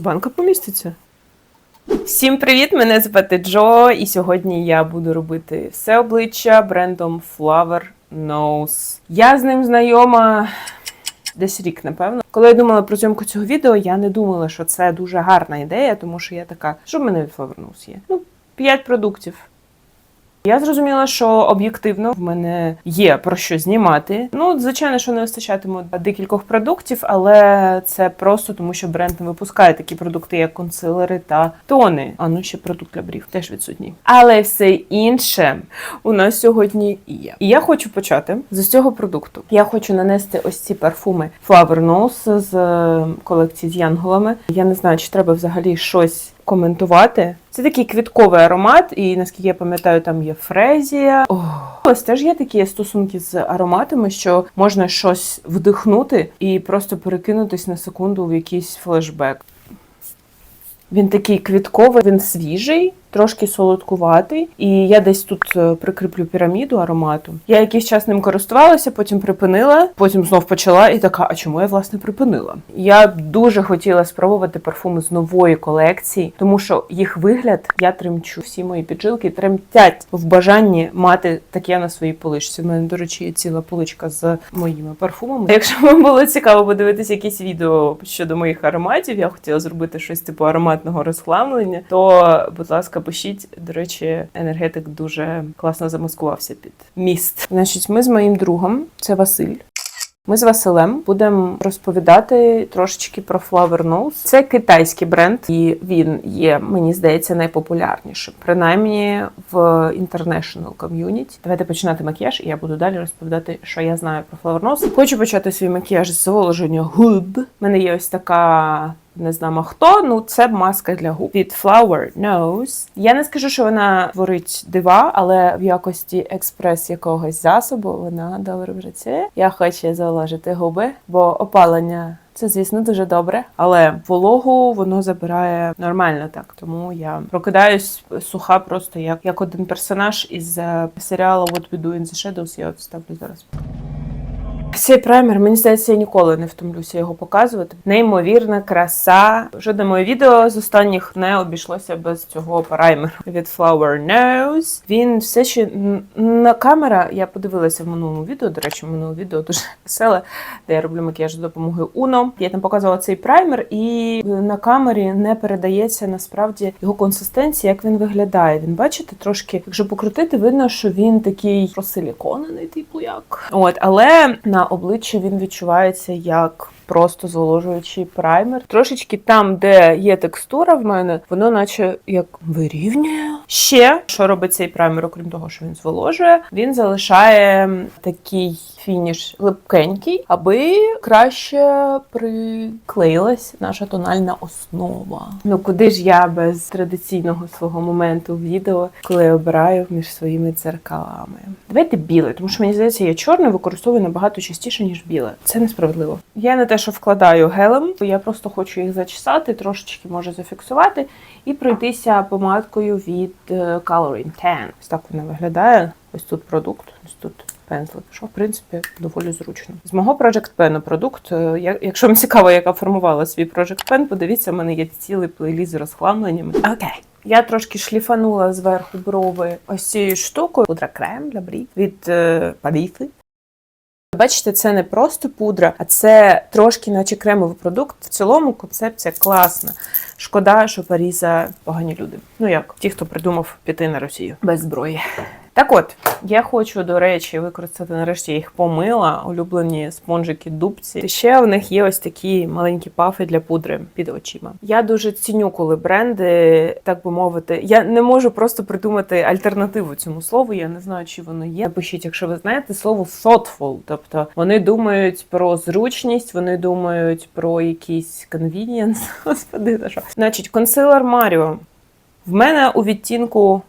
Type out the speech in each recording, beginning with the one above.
банка поміститься. Всім привіт! Мене звати Джо, і сьогодні я буду робити все обличчя брендом Flower Nose. Я з ним знайома десь рік, напевно. Коли я думала про зйомку цього відео, я не думала, що це дуже гарна ідея, тому що я така, що в мене від Flower Nose є? Ну, 5 продуктів. Я зрозуміла, що об'єктивно в мене є про що знімати. Ну, звичайно, що не вистачатиме декількох продуктів, але це просто тому, що бренд не випускає такі продукти, як консилери та тони. А ну ще продукт для брів теж відсутній. Але все інше у нас сьогодні є. І я хочу почати з цього продукту. Я хочу нанести ось ці парфуми Flower Nose з е, колекції з янголами. Я не знаю, чи треба взагалі щось коментувати. Це такий квітковий аромат, і наскільки я пам'ятаю, там є фрезія. Ох. Ось теж є такі стосунки з ароматами, що можна щось вдихнути і просто перекинутись на секунду в якийсь флешбек. Він такий квітковий, він свіжий, трошки солодкуватий. І я десь тут е, прикріплю піраміду аромату. Я якийсь час ним користувалася, потім припинила, потім знов почала і така, а чому я власне припинила? Я дуже хотіла спробувати парфуми з нової колекції, тому що їх вигляд я тремчу. Всі мої піджилки тремтять в бажанні мати таке на своїй поличці. У мене, до речі, є ціла поличка з моїми парфумами. Якщо вам було цікаво подивитися якісь відео щодо моїх ароматів, я хотіла зробити щось типу ароматного розхламлення, то, будь ласка, пишіть. До речі, енергетик дуже класно замаскувався під міст. Значить, ми з моїм другом, це Василь. Ми з Василем будемо розповідати трошечки про Flower Nose. Це китайський бренд, і він є, мені здається, найпопулярнішим, принаймні в international community. Давайте починати макіяж, і я буду далі розповідати, що я знаю про Flower Nose. Хочу почати свій макіяж з зволоження губ. У мене є ось така. Не знаємо хто, ну це маска для губ від Flower Nose. Я не скажу, що вона творить дива, але в якості експрес якогось засобу вона добре працює. Я хочу заложити губи, бо опалення це, звісно, дуже добре, але вологу воно забирає нормально так. Тому я прокидаюсь суха просто як, як один персонаж із е, серіалу What We Do in the Shadows. Я от ставлю зараз. Цей праймер, мені здається, я ніколи не втомлюся його показувати. Неймовірна краса. Жодне моє відео з останніх не обійшлося без цього праймеру від Flower Nose. Він все ще на камера. Я подивилася в минулому відео. До речі, минуле відео дуже веселе, де я роблю макіяж за допомогою Uno. Я там показувала цей праймер, і на камері не передається насправді його консистенція, як він виглядає. Він бачите, трошки, якщо покрутити, видно, що він такий просиліконений, типу як. От, але на обличчі він відчувається як. Просто зволожуючий праймер. Трошечки там, де є текстура в мене, воно наче як вирівнює. Ще що робить цей праймер, окрім того, що він зволожує, він залишає такий фініш липкенький, аби краще приклеїлась наша тональна основа. Ну куди ж я без традиційного свого моменту відео, коли я обираю між своїми дзеркалами? Давайте біле, тому що мені здається, я чорне використовую набагато частіше, ніж біле. Це несправедливо. Я не те, що вкладаю гелем, я просто хочу їх зачесати, трошечки може зафіксувати і пройтися помадкою від е, Coloring Tan. Ось так вона виглядає. Ось тут продукт, ось тут пензлик, що в принципі доволі зручно. З мого Project Pen продукт. е, Якщо вам цікаво, яка формувала свій Project Pen, подивіться, в мене є цілий плейліст з розхламленнями. Окей. Я трошки шліфанула зверху брови ось цією штукою. Пудра крем для брів від е, Паріфи. Бачите, це не просто пудра, а це трошки, наче кремовий продукт. В цілому концепція класна. Шкода, що Паріза погані люди. Ну як ті, хто придумав піти на Росію без зброї. Так от, я хочу, до речі, використати нарешті їх помила, улюблені спонжики дубці. Ще в них є ось такі маленькі пафи для пудри під очима. Я дуже ціню, коли бренди, так би мовити, я не можу просто придумати альтернативу цьому слову. Я не знаю, чи воно є. Напишіть, якщо ви знаєте слово thoughtful, тобто вони думають про зручність, вони думають про якийсь convenience. Господи, за що. Значить, консилер Маріо. В мене у відтінку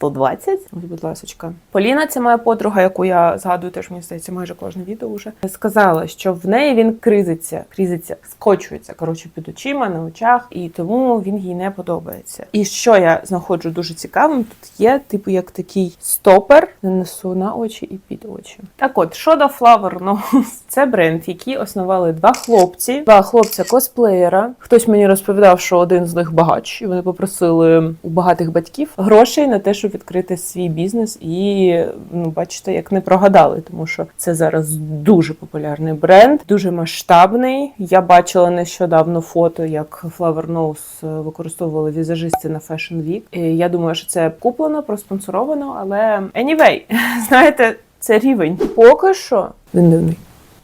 120. Ось, будь ласочка. Поліна, це моя подруга, яку я згадую, теж мені здається, майже кожне відео вже сказала, що в неї він кризиться, кризиться, скочується коротше під очима на очах, і тому він їй не подобається. І що я знаходжу дуже цікавим, тут є типу як такий стопер, нанесу на очі і під очі. Так от, щодо Flower Nose, це бренд, який основали два хлопці, два хлопця косплеєра. Хтось мені розповідав, що один з них багач, і вони попросили у багатих батьків грошей на те, щоб відкрити свій бізнес. І ну, бачите, як не прогадали, тому що це зараз дуже популярний бренд, дуже масштабний. Я бачила нещодавно фото, як Flower Nose використовували візажисти на Fashion Week. Я думаю, що це куплено, проспонсоровано, але anyway, знаєте, це рівень. Поки що він дивний.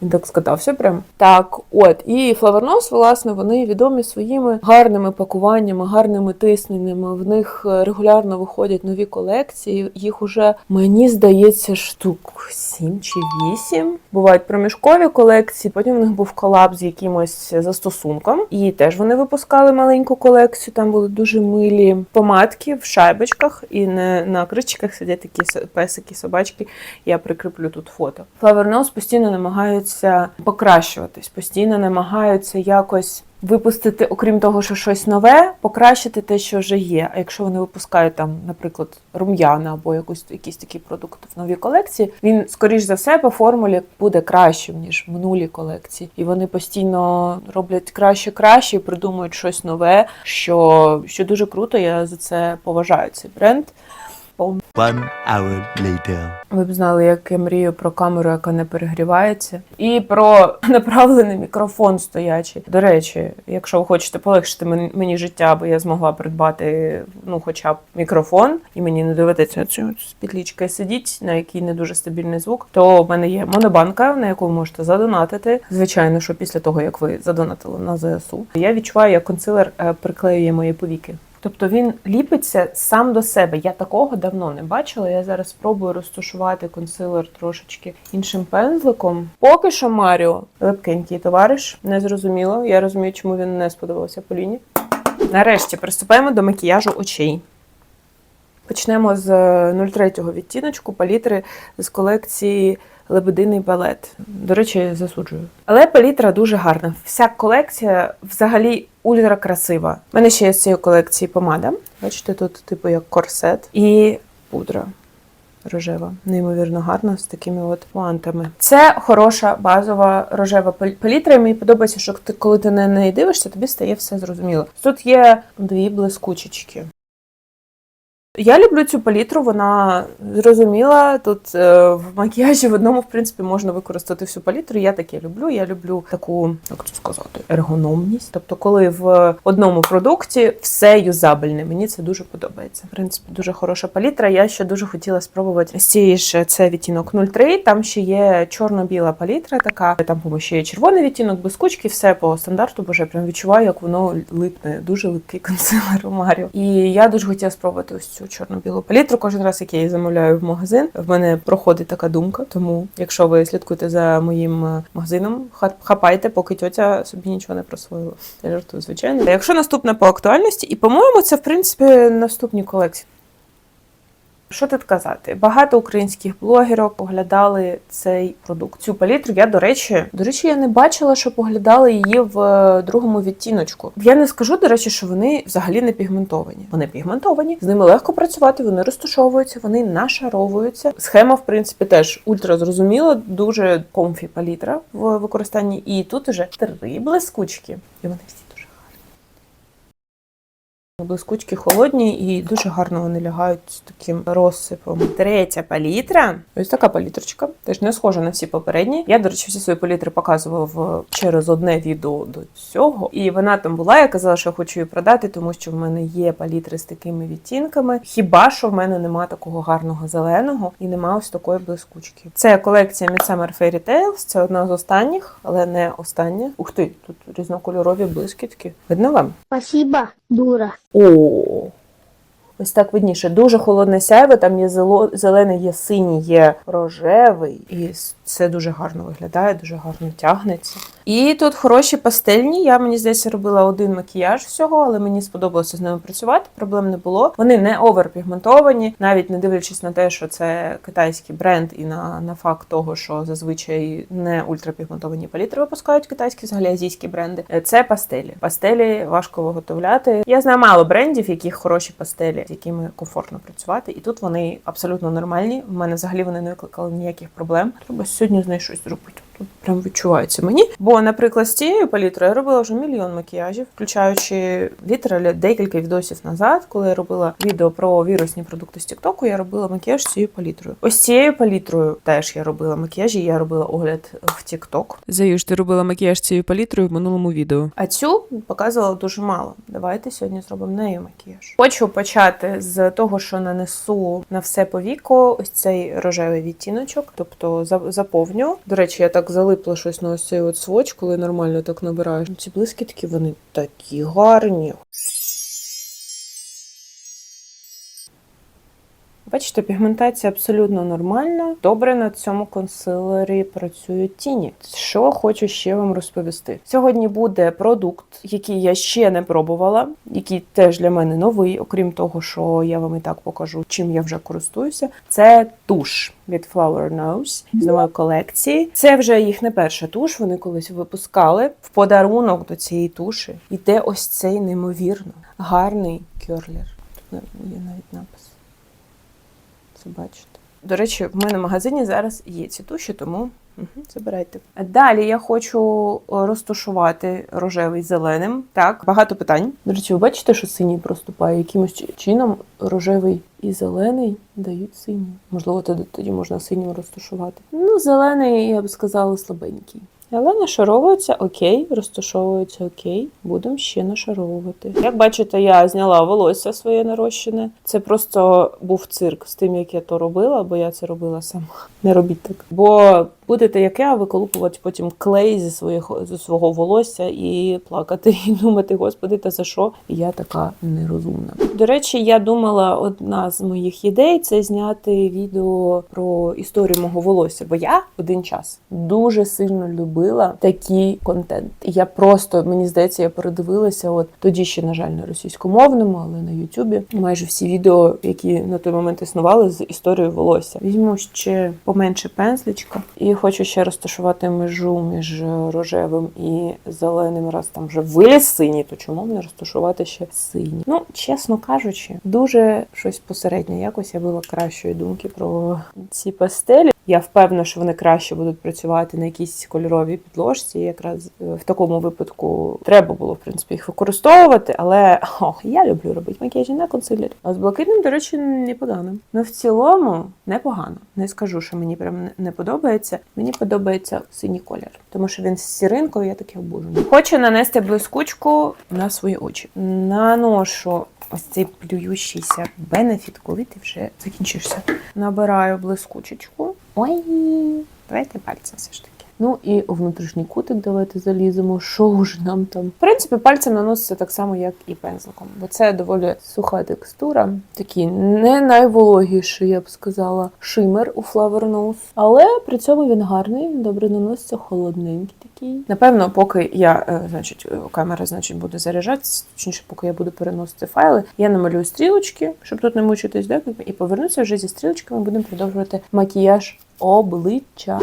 Він так скатався прям. Так, от. І Флавернос, власне, вони відомі своїми гарними пакуваннями, гарними тисненнями. В них е, регулярно виходять нові колекції. Їх уже, мені здається, штук 7 чи 8. Бувають проміжкові колекції. Потім в них був колаб з якимось застосунком. І теж вони випускали маленьку колекцію. Там були дуже милі помадки в шайбочках, і не на кричиках сидять такі песики, собачки. Я прикріплю тут фото. Nose постійно намагаються покращуватись, постійно намагаються якось випустити, окрім того, що щось нове, покращити те, що вже є. А якщо вони випускають там, наприклад, рум'яна або якусь якісь такі продукти в новій колекції, він скоріш за все по формулі буде кращим ніж минулі колекції, і вони постійно роблять краще, краще, придумують щось нове, що, що дуже круто. Я за це поважаю цей бренд. One hour later. Ви б знали, як я мрію про камеру, яка не перегрівається, і про направлений мікрофон стоячий. До речі, якщо ви хочете полегшити мен- мені життя, аби я змогла придбати ну, хоча б мікрофон, і мені не доведеться цю з підлічкою сидіти, на якій не дуже стабільний звук, то в мене є монобанка, на яку ви можете задонатити. Звичайно, що після того як ви задонатили на ЗСУ, я відчуваю, як консилер е, приклеює мої повіки. Тобто він ліпиться сам до себе. Я такого давно не бачила. Я зараз спробую розташувати консилер трошечки іншим пензликом. Поки що Маріо липкенький товариш, не зрозуміло. Я розумію, чому він не сподобався Поліні. Нарешті приступаємо до макіяжу очей. Почнемо з 03-го відтіночку палітри з колекції Лебединий балет. До речі, засуджую. Але палітра дуже гарна. Вся колекція взагалі ультра красива. У мене ще є з цієї колекції помада. Бачите, тут типу як корсет і пудра. Рожева, неймовірно гарна з такими от пуантами. Це хороша базова рожева палітра. І мені подобається, що ти, коли ти на неї дивишся, тобі стає все зрозуміло. Тут є дві блискучечки. Я люблю цю палітру, вона зрозуміла. Тут е, в макіяжі в одному, в принципі, можна використати всю палітру. Я таке люблю. Я люблю таку, як це сказати, ергономність. Тобто, коли в одному продукті все юзабельне. Мені це дуже подобається. В принципі, дуже хороша палітра. Я ще дуже хотіла спробувати з цієї ж це відтінок 03. Там ще є чорно-біла палітра, така там по-моєму, ще є червоний відтінок, без кучки, все по стандарту. Боже, я прям відчуваю, як воно липне. Дуже липкий консилер у Маріо. І я дуже хотіла спробувати ось цю чорно-білу палітру. Кожен раз, як я її замовляю в магазин, в мене проходить така думка. Тому, якщо ви слідкуєте за моїм е, магазином, ха- хапайте, поки тьотя собі нічого не просвоїла. Я жартую, звичайно. Якщо наступна по актуальності, і по-моєму, це в принципі наступні колекції. Що тут казати? Багато українських блогерок оглядали цей продукт. Цю палітру. Я, до речі, до речі, я не бачила, що поглядали її в е, другому відтіночку. Я не скажу, до речі, що вони взагалі не пігментовані. Вони пігментовані, з ними легко працювати, вони розташовуються, вони нашаровуються. Схема, в принципі, теж ультра зрозуміла, дуже комфі палітра в використанні. І тут уже три блискучки, і вони всі Блискучки холодні і дуже гарно вони лягають з таким розсипом. Третя палітра. Ось така палітрочка. Теж не схожа на всі попередні. Я, до речі, всі свої палітри показував через одне відео до цього. І вона там була. Я казала, що я хочу її продати, тому що в мене є палітри з такими відтінками. Хіба що в мене нема такого гарного зеленого і нема ось такої блискучки. Це колекція Midsummer Fairy Tales. Це одна з останніх, але не остання. Ух ти, тут різнокольорові блискітки. Видно вам? Спасибо, дура. О, ось так видніше. Дуже холодне сяйво, там є зелений, є синій, є рожевий. І Це дуже гарно виглядає, дуже гарно тягнеться. І тут хороші пастельні. Я мені здається робила один макіяж всього, але мені сподобалося з ними працювати. Проблем не було. Вони не оверпігментовані, навіть не дивлячись на те, що це китайський бренд, і на, на факт того, що зазвичай не ультрапігментовані палітри випускають китайські, взагалі азійські бренди. Е, Це пастелі. Пастелі важко виготовляти. Я знаю мало брендів, яких хороші пастелі, з якими комфортно працювати. І тут вони абсолютно нормальні. У мене взагалі вони не викликали ніяких проблем. Треба сьогодні з нею зробити. Тут прям відчувається мені. Бо, наприклад, з цією палітрою я робила вже мільйон макіяжів, включаючи літералі декілька відосів назад, коли я робила відео про вірусні продукти з Тіктоку, я робила макіяж з цією палітрою. Ось цією палітрою теж я робила макіяж, і я робила огляд в Тікток. Заюш, ти робила макіяж цією палітрою в минулому відео. А цю показувала дуже мало. Давайте сьогодні зробимо нею макіяж. Хочу почати з того, що нанесу на все повіко ось цей рожевий відтіночок, тобто за- заповню. До речі, я так залипла щось на ось цей от своч, коли нормально так набираєш. Ці блискітки вони такі гарні. Бачите, пігментація абсолютно нормальна. Добре на цьому консилері працюють тіні. Що хочу ще вам розповісти. Сьогодні буде продукт, який я ще не пробувала, який теж для мене новий, окрім того, що я вам і так покажу, чим я вже користуюся. Це туш від Flower Nose з нової колекції. Це вже їх не перша туш. Вони колись випускали. В подарунок до цієї туші йде ось цей неймовірно гарний кьорлер. Тут є навіть напис це бачите. До речі, в мене в магазині зараз є ці туші, тому угу, забирайте. Далі я хочу е, розташувати рожевий зеленим. Так, багато питань. До речі, ви бачите, що синій проступає? Якимось чином рожевий і зелений дають синій. Можливо, тоді, можна синім розташувати. Ну, зелений, я б сказала, слабенький. Але нашаровується окей, розташовується окей. Будемо ще нашаровувати. Як бачите, я зняла волосся своє нарощене. Це просто був цирк з тим, як я то робила, бо я це робила сама. Не робіть так. Бо будете, як я, виколупувати потім клей зі, своїх, зі свого волосся і плакати, і думати, господи, та за що? Я така нерозумна. До речі, я думала, одна з моїх ідей це зняти відео про історію мого волосся, бо я один час дуже сильно любила такий контент. Я просто мені здається, я передивилася. От тоді ще, на жаль, на російськомовному, але на Ютубі майже всі відео, які на той момент існували з історією волосся. Візьму ще поменше пензличка і хочу ще розташувати межу між рожевим і зеленим. Раз там вже виліз синій, то чому б не розташувати ще синій? Ну, чесно кажучи, дуже щось посереднє. Якось я була кращої думки про ці пастелі. Я впевнена, що вони краще будуть працювати на якійсь кольоровій підложці. Якраз е, в такому випадку треба було в принципі їх використовувати, але о, я люблю робити макіяжі на консилері. А з блакитним, до речі, непогано. Ну в цілому непогано. Не скажу, що мені прям не подобається. Мені подобається синій колір, тому що він з сіринкою, я таке обожнюю. Хочу нанести блискучку на свої очі. Наношу ось цей плюючийся бенефіт, коли ти вже закінчишся. Набираю блискучечку. Ой, давайте пальцем все ж таки. Ну і у внутрішній кутик давайте заліземо. Що ж нам там? В принципі, пальцем наноситься так само, як і пензликом, бо це доволі суха текстура. Такий не найвологіший, я б сказала, шимер у Flower Nose. Але при цьому він гарний, добре наноситься, холодненький такий. Напевно, поки я, е, значить, е, камера значить, буде заряджатися, точніше, поки я буду переносити файли, я намалюю стрілочки, щоб тут не мучитись, да? і повернуся вже зі стрілочками, будемо продовжувати макіяж обличчя.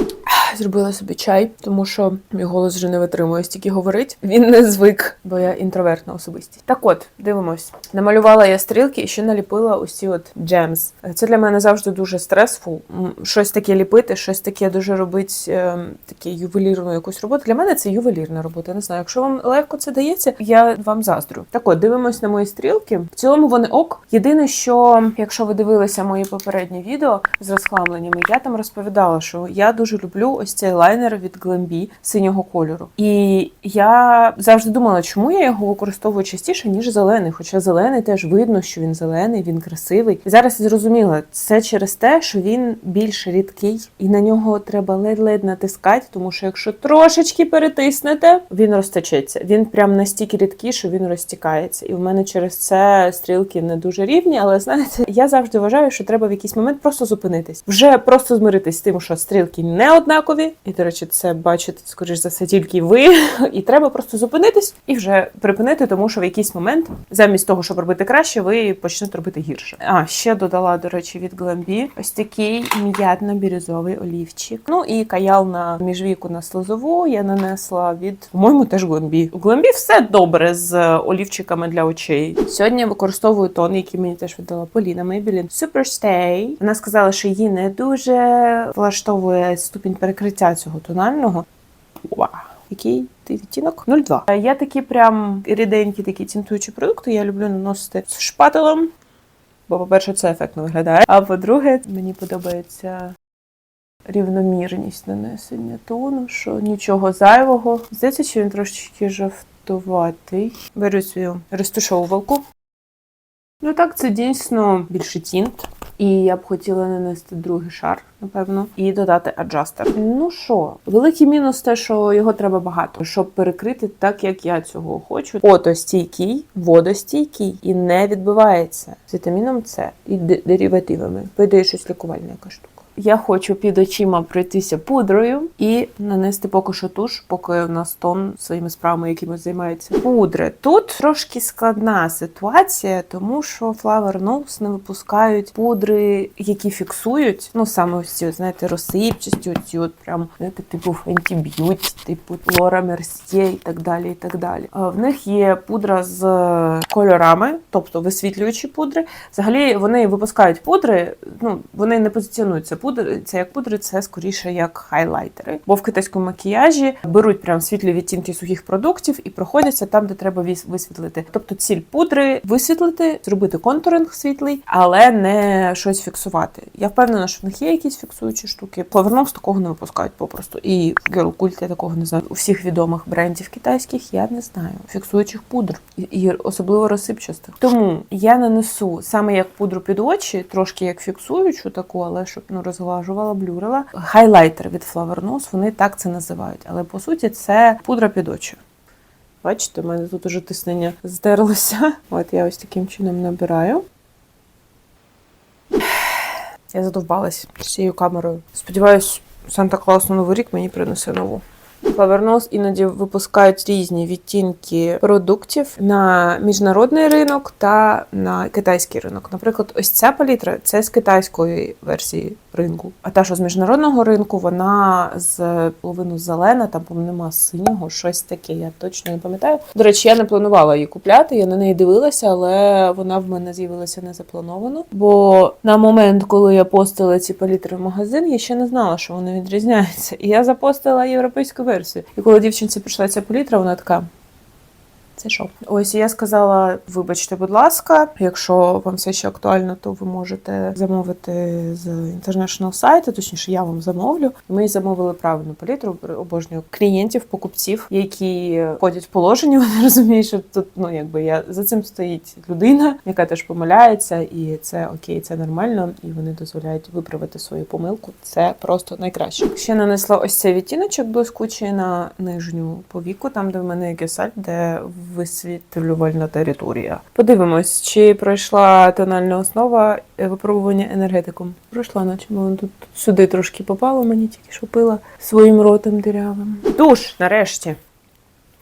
Зробила собі чай, тому що мій голос вже не витримує стільки говорить. Він не звик, бо я інтровертна особистість. Так от, дивимось. Намалювала я стрілки і ще наліпила усі от джемс. Це для мене завжди дуже стресфул. Щось таке ліпити, щось таке дуже робити, ем, таке ювелірну якусь роботу. Для мене це ювелірна робота. Я Не знаю, якщо вам легко це дається, я вам заздрю. Так от, дивимось на мої стрілки. В цілому вони ок. Єдине, що якщо ви дивилися мої попередні відео з розхламленнями, я там розповідала, що я дуже люблю ось цей лайнер від Glambi синього кольору. І я завжди думала, чому я його використовую частіше, ніж зелений. Хоча зелений теж видно, що він зелений, він красивий. І зараз я зрозуміла, це через те, що він більш рідкий, і на нього треба ледь-ледь натискати, тому що якщо трошечки перетиснете, він розтечеться. Він прям настільки рідкий, що він розтікається. І в мене через це стрілки не дуже рівні. Але знаєте, я завжди вважаю, що треба в якийсь момент просто зупинитись, вже просто змиритись з тим, що стрілки не однакові. Однакові. І, до речі, це бачите, скоріш за все, тільки ви. І треба просто зупинитись і вже припинити, тому що в якийсь момент, замість того, щоб робити краще, ви почнете робити гірше. А ще додала, до речі, від Glambi ось такий м'ятно-бірюзовий олівчик. Ну і каял на міжвіку на слизову я нанесла від, по-моєму, теж Glambi. У Glambi все добре з олівчиками для очей. Сьогодні я використовую тон, який мені теж видала Поліна Maybelline Superstay. Вона сказала, що її не дуже влаштовує ступінь перекриття цього тонального. Який відтінок? 02. Е, Я такі прям ріденькі такі тінтуючі продукти. Я люблю наносити з шпателем. Бо, по-перше, це ефектно виглядає. А по-друге, мені подобається рівномірність нанесення тону, що нічого зайвого. Здається, що він трошечки жовтуватий. Беру свою розташовувалку. Ну так, це дійсно більше тінт. І я б хотіла нанести другий шар, напевно, і додати аджастер. Ну що, великий мінус те, що його треба багато, щоб перекрити так, як я цього хочу. Отостійкий, водостійкий і не відбивається з вітаміном С і дерівативами. Пойде щось лікувальне я штука. Я хочу під очима пройтися пудрою і нанести поки що туш, поки в нас тон своїми справами якимось займається. Пудри. Тут трошки складна ситуація, тому що Flower Nose не випускають пудри, які фіксують. Ну саме ось ці, знаєте, розсипчасті, оці от прям знаєте, типу Beauty, типу Laura Mercier і так далі. і так далі. В них є пудра з кольорами, тобто висвітлюючі пудри. Взагалі вони випускають пудри, ну вони не позиціонуються пудри. Це як пудри, це скоріше як хайлайтери. Бо в китайському макіяжі беруть прям світлі відтінки сухих продуктів і проходяться там, де треба висвітлити. Тобто ціль пудри висвітлити, зробити контуринг світлий, але не щось фіксувати. Я впевнена, що в них є якісь фіксуючі штуки. Повернув з такого не випускають попросту. І Girl я такого не знаю. У всіх відомих брендів китайських я не знаю. Фіксуючих пудр і, і особливо розсипчастих. Тому я нанесу саме як пудру під очі, трошки як фіксуючу таку, але щоб ну розглажувала, блюрила. Хайлайтер від Flower Nose, вони так це називають. Але по суті це пудра під очі. Бачите, у мене тут уже тиснення здерлося. От я ось таким чином набираю. Я задовбалась цією камерою. Сподіваюсь, Санта Клаус на Новий рік мені принесе нову. Флавернос іноді випускають різні відтінки продуктів на міжнародний ринок та на китайський ринок. Наприклад, ось ця палітра це з китайської версії ринку. А та, що з міжнародного ринку, вона з половину зелена, там по нема синього, щось таке. Я точно не пам'ятаю. До речі, я не планувала її купляти, я на неї дивилася, але вона в мене з'явилася не заплановано. Бо на момент, коли я постила ці палітри в магазин, я ще не знала, що вони відрізняються. І я запостила європейську версію. І коли дівчинці прийшла ця палітра, вона така. Це що? Ось я сказала: вибачте, будь ласка, якщо вам все ще актуально, то ви можете замовити з інтернешнл сайту, точніше, я вам замовлю. Ми замовили правильну палітру. Обожнюю клієнтів, покупців, які входять в положення. Вони розуміють, що тут ну якби я за цим стоїть людина, яка теж помиляється, і це окей, це нормально, і вони дозволяють виправити свою помилку. Це просто найкраще. Ще нанесла ось цей відтіночок блискучий на нижню повіку, там де в мене є де висвітлювальна територія. Подивимось, чи пройшла тональна основа е, випробування енергетиком. Пройшла, наче воно тут сюди трошки попало, мені тільки що своїм ротом дирявим. Душ, нарешті.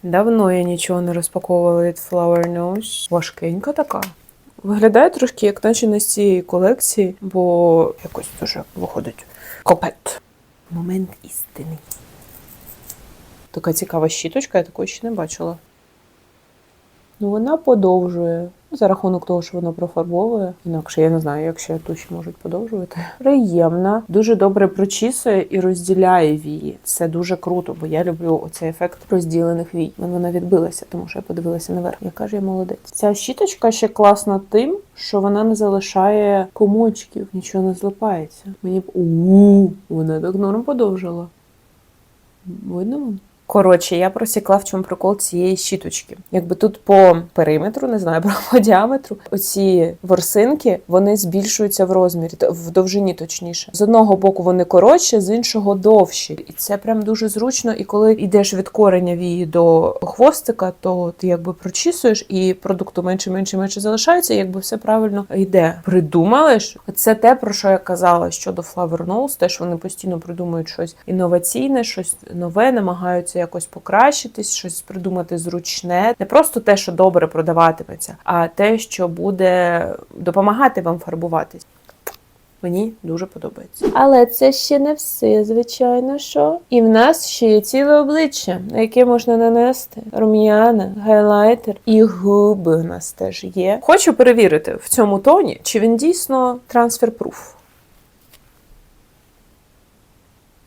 Давно я нічого не розпаковувала від Flower Nose. Важкенька така. Виглядає трошки, як наче не з цієї колекції, бо якось дуже виходить копет. Момент істини. Така цікава щіточка, я такої ще не бачила. Ну, вона подовжує. Ну, За рахунок того, що вона профарбовує. Інакше я не знаю, як ще туші можуть подовжувати. Приємна, дуже добре прочісує і розділяє вії. Це дуже круто, бо я люблю оцей ефект розділених вій. Вона відбилася, тому що я подивилася наверх. Яка ж я молодець. Ця щіточка ще класна тим, що вона не залишає комочків, нічого не злипається. Мені б у вона так норм подовжила. Видно? Коротше, я просікла, в чому прикол цієї щіточки. Якби тут по периметру, не знаю, по діаметру, оці ворсинки вони збільшуються в розмірі, в довжині точніше. З одного боку вони коротші, з іншого довші. І це прям дуже зручно. І коли йдеш від кореня вії до хвостика, то ти якби прочісуєш, і продукту менше, менше, менше залишається, і якби все правильно йде. Придумали ж це те, про що я казала щодо Flower Nose, теж вони постійно придумують щось інноваційне, щось нове, намагаються якось покращитись, щось придумати зручне. Не просто те, що добре продаватиметься, а те, що буде допомагати вам фарбуватись. Мені дуже подобається. Але це ще не все, звичайно, що. І в нас ще є ціле обличчя, на яке можна нанести рум'яна, гайлайтер і губи у нас теж є. Хочу перевірити в цьому тоні, чи він дійсно трансфер-пруф.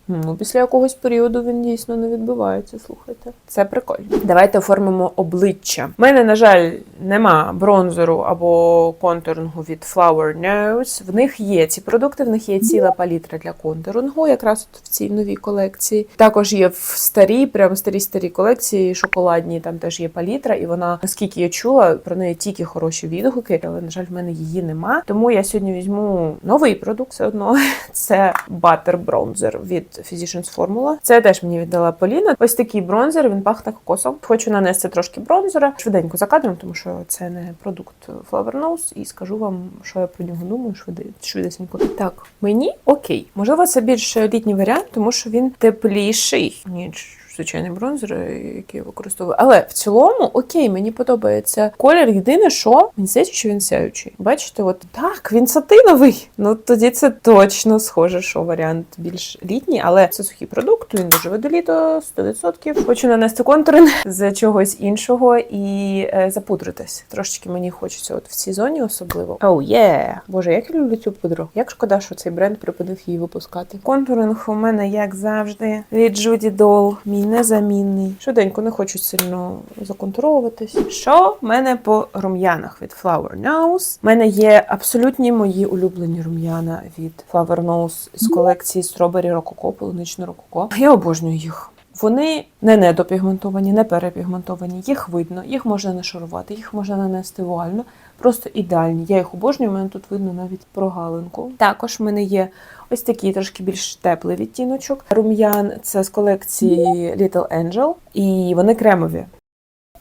Ну, після якогось періоду він дійсно не відбувається, слухайте. Це прикольно. Давайте оформимо обличчя. У мене, на жаль, нема бронзеру або контурингу від Flower Nose. В них є ці продукти, в них є ціла палітра для контурингу, якраз от в цій новій колекції. Також є в старій, прямо старій старій колекції, шоколадній, там теж є палітра, і вона, наскільки я чула, про неї тільки хороші відгуки, але, на жаль, в мене її нема. Тому я сьогодні візьму новий продукт все одно. Це Butter Bronzer від Physicians Formula. Це теж мені віддала Поліна. Ось такий бронзер, він пахне кокосом. Хочу нанести трошки бронзера швиденько за кадром, тому що це не продукт Flower Nose, і скажу вам, що я про нього думаю швидесенько. Так, мені окей. Можливо, це більш літній варіант, тому що він тепліший, ніж звичайний бронзер, який я використовую. Але в цілому, окей, мені подобається колір. Єдине, що мені здається, що він сяючий. Бачите, от так, він сатиновий. Ну тоді це точно схоже, що варіант більш літній, але це сухий продукт. Він доживе до літа 100%. Хочу нанести контуринг з чогось іншого і е, запудритись. Трошечки мені хочеться, от в цій зоні особливо. Оу, oh, є! Боже, як я люблю цю пудру. Як шкода, що цей бренд припинив її випускати. Контуринг у мене, як завжди, від Judy Doll. Незамінний. Швиденько не хочу сильно законтуровуватись. Що в мене по рум'янах від Flower Nose? У мене є абсолютні мої улюблені рум'яна від Flower Nose з колекції Strawberry Rococo, полуничне рококо. Я обожнюю їх. Вони не недопігментовані, не перепігментовані. Їх видно, їх можна не шарувати, їх можна нанести вуально. Просто ідеальні. Я їх обожнюю, у мене тут видно навіть прогалинку. Також в мене є ось такий трошки більш теплий відтіночок. Рум'ян це з колекції Little Angel, і вони кремові.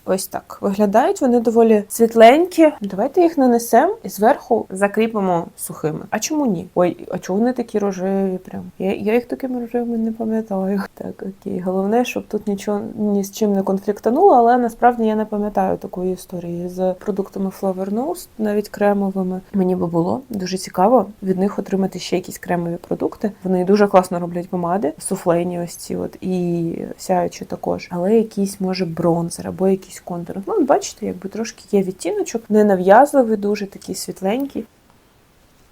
Ось так виглядають. Вони доволі світленькі. Давайте їх нанесемо і зверху закріпимо сухими. А чому ні? Ой, а чому вони такі рожеві? Прям я, я їх такими рожевими не пам'ятаю. Так, окей. Головне, щоб тут нічого ні з чим не конфліктануло, але насправді я не пам'ятаю такої історії з продуктами Flower Nose, навіть кремовими. Мені би було дуже цікаво від них отримати ще якісь кремові продукти. Вони дуже класно роблять помади, суфлейні ось ці от і сяючі також. Але якийсь може бронзер або якийсь контур. Ну, бачите, якби трошки є відтіночок, ненав'язливий, дуже такий світленький.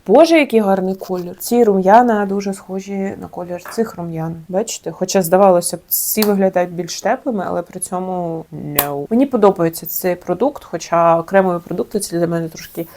Боже, який гарний колір. Ці рум'яна дуже схожі на колір цих рум'ян. Бачите? Хоча здавалося б, ці виглядають більш теплими, але при цьому no. Мені подобається цей продукт, хоча окремої продукти це для мене трошки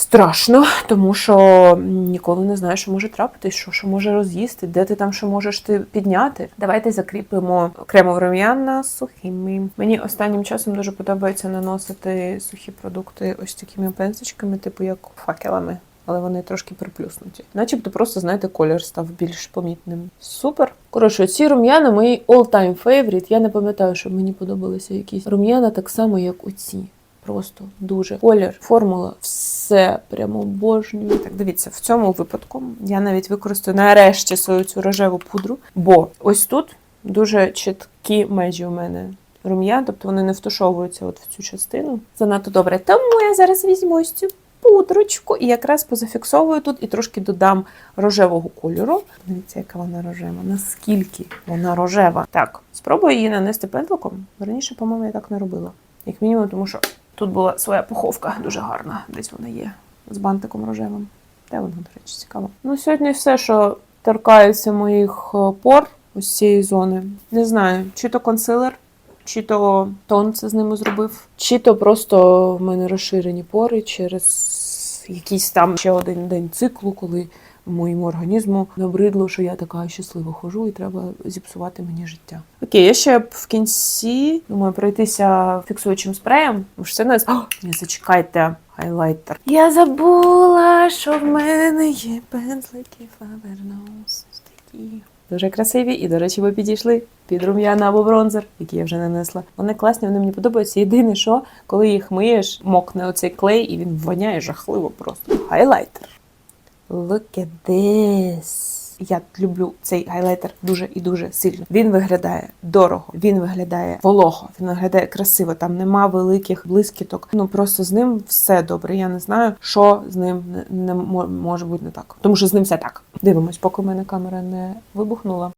страшно, тому що ніколи не знаєш, що може трапитись, що, що може роз'їсти, де ти там що можеш ти підняти. Давайте закріпимо кремовий рум'яна сухими. Мені останнім часом дуже подобається наносити сухі продукти ось такими пензочками, типу як факелами. Але вони трошки приплюснуті. Начебто просто, знаєте, колір став більш помітним. Супер. Коротше, ці рум'яна мої all-time favorite. Я не пам'ятаю, що мені подобалися якісь рум'яна так само, як оці. Просто дуже колір, формула, все прямо обожнюю. Так, дивіться, в цьому випадку я навіть використаю нарешті свою цю рожеву пудру, бо ось тут дуже чіткі межі у мене рум'ян, тобто вони не втушовуються от в цю частину. Занадто добре. Тому я зараз візьму ось цю пудрочку і якраз позафіксовую тут і трошки додам рожевого кольору. Дивіться, яка вона рожева. Наскільки вона рожева. Так, спробую її нанести пензликом. Раніше, по-моєму, я так не робила. Як мінімум, тому що тут була своя пуховка дуже гарна. Десь вона є з бантиком рожевим. Де вона, до речі, цікаво. Ну, сьогодні все, що торкається моїх е, пор ось цієї зони. Не знаю, чи то консилер, чи то тон це з ними зробив, чи то просто в мене розширені пори через якийсь там ще один день циклу, коли моєму організму набридло, що я така щаслива хожу, і треба зіпсувати мені життя. Окей, я ще в кінці думаю пройтися фіксуючим спреєм. Ж це не О, зачекайте. Хайлайтер. Я забула, що в мене є пензлики Ось такі. Дуже красиві, і, до речі, ви підійшли під рум'яна або бронзер, який я вже нанесла. Вони класні, вони мені подобаються. Єдине, що коли їх миєш, мокне оцей клей, і він воняє жахливо просто. Хайлайтер. Look at this. Я люблю цей гайлайтер дуже і дуже сильно. Він виглядає дорого, він виглядає волого, він виглядає красиво. Там нема великих блискіток. Ну просто з ним все добре. Я не знаю, що з ним не, не може бути не так. Тому що з ним все так. Дивимось, поки в мене камера не вибухнула.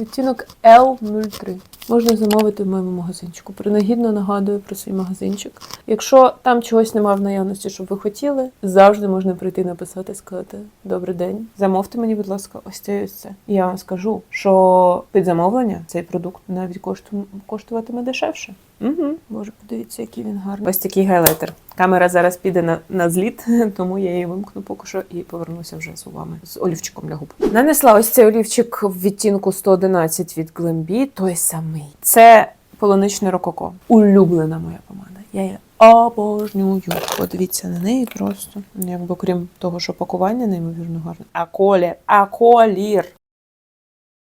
Відтінок L03 можна замовити в моєму магазинчику. Принагідно нагадую про свій магазинчик. Якщо там чогось немає в наявності, щоб ви хотіли, завжди можна прийти написати, сказати Добрий день. Замовте мені, будь ласка, ось це ось це. І я вам скажу, що під замовлення цей продукт навіть кошту- коштуватиме дешевше. Угу. Боже, подивіться, який він гарний. Ось такий гайлайтер. Камера зараз піде на, на зліт, тому я її вимкну поки що і повернуся вже з вами з олівчиком для губ. Нанесла ось цей олівчик в відтінку 111 від Glambi, той самий. Це полуничне рококо. Улюблена моя помада. Я її обожнюю. Подивіться на неї просто. Ну, Якби крім того, що пакування неймовірно гарне. А колір, а колір.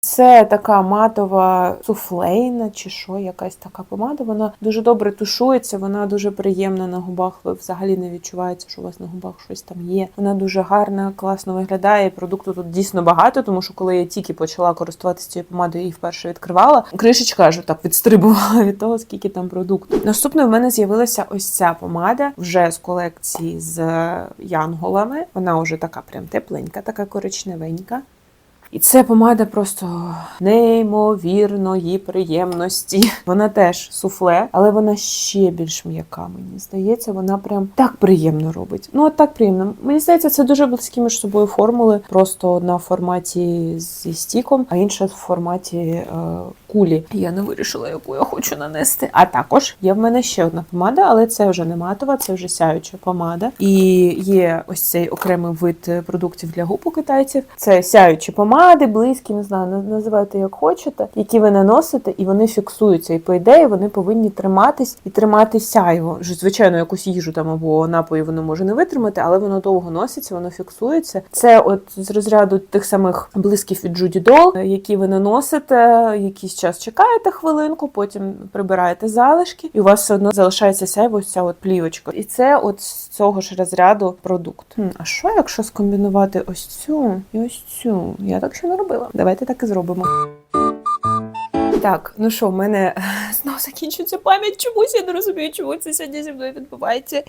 Це така матова суфлейна чи що, якась така помада. Вона дуже добре тушується, вона дуже приємна на губах. Ви взагалі не відчуваєте, що у вас на губах щось там є. Вона дуже гарна, класно виглядає. Продукту тут дійсно багато, тому що коли я тільки почала користуватися цією помадою і вперше відкривала, кришечка аж так відстрибувала від того, скільки там продукту. Наступною в мене з'явилася ось ця помада вже з колекції з янголами. Вона вже така прям тепленька, така коричневенька. І це помада просто неймовірної приємності. Вона теж суфле, але вона ще більш м'яка. Мені здається, вона прям так приємно робить. Ну от так приємно. Мені здається, це дуже близькі між собою формули. Просто одна в форматі зі стіком, а інша в форматі е, кулі. Я не вирішила, яку я хочу нанести. А також є в мене ще одна помада, але це вже не матова, це вже сяюча помада. І є ось цей окремий вид е, продуктів для губ у китайців. Це сяючі помади, близькі, не знаю, на- називайте як хочете, які ви наносите, і вони фіксуються. І по ідеї вони повинні триматись і тримати сяйво. Звичайно, якусь їжу там або напої воно може не витримати, але воно довго носиться, воно фіксується. Це от з розряду тих самих блисків від Judy Doll, які ви наносите, якийсь час чекаєте хвилинку, потім прибираєте залишки, і у вас все одно залишається сяйво, ось ця от плівочка. І це от з цього ж розряду продукт. Хм, а що якщо скомбінувати ось цю і ось цю? Я так ще не робила. Давайте так і зробимо. Так, ну що, в мене знову закінчується пам'ять. Чомусь я не розумію, чому це сьогодні зі мною відбувається.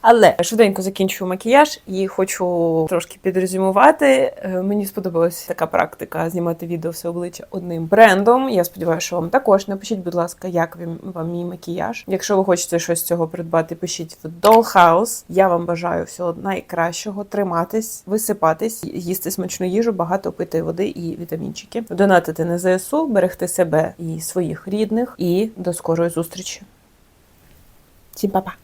Але швиденько закінчую макіяж і хочу трошки підрезюмувати. Е, Мені сподобалася така практика знімати відео все обличчя одним брендом. Я сподіваюся, що вам також напишіть, будь ласка, як вам мій макіяж. Якщо ви хочете щось з цього придбати, пишіть в Dollhouse. Я вам бажаю всього найкращого, триматись, висипатись, їсти смачну їжу, багато пити води і вітамінчики, донатити на ЗСУ, берегти себе і своїх рідних. І до скорої зустрічі. Всім па-па!